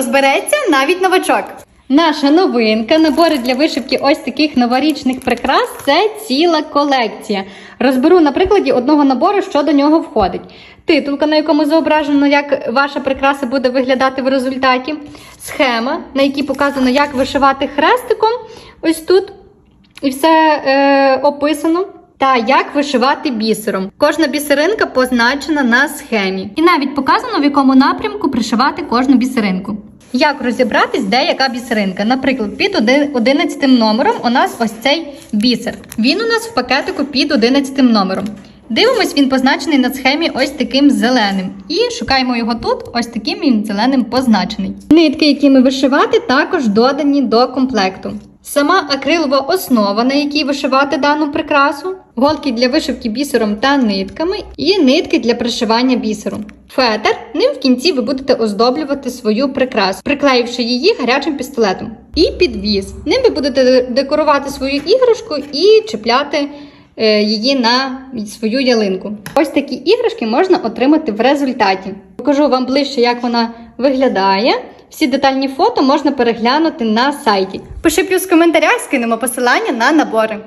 розбереться навіть новачок. Наша новинка, набори для вишивки ось таких новорічних прикрас це ціла колекція. Розберу на прикладі одного набору, що до нього входить. Титулка, на якому зображено, як ваша прикраса буде виглядати в результаті. Схема, на якій показано, як вишивати хрестиком. Ось тут. І все е, описано. Та як вишивати бісером. Кожна бісеринка позначена на схемі. І навіть показано, в якому напрямку пришивати кожну бісеринку. Як розібратись, де яка бісеринка? Наприклад, під 11 номером у нас ось цей бісер. Він у нас в пакетику під 11 номером. Дивимось, він позначений на схемі ось таким зеленим. І шукаємо його тут, ось таким він зеленим позначений. Нитки, якими вишивати, також додані до комплекту. Сама акрилова основа, на якій вишивати дану прикрасу, голки для вишивки бісером та нитками, і нитки для пришивання бісеру. Фетр, ним в кінці ви будете оздоблювати свою прикрасу, приклеївши її гарячим пістолетом. І підвіз. Ним ви будете декорувати свою іграшку і чіпляти е, її на свою ялинку. Ось такі іграшки можна отримати в результаті. Покажу вам ближче, як вона виглядає. Всі детальні фото можна переглянути на сайті. Пиши плюс в коментарях, скинемо посилання на набори.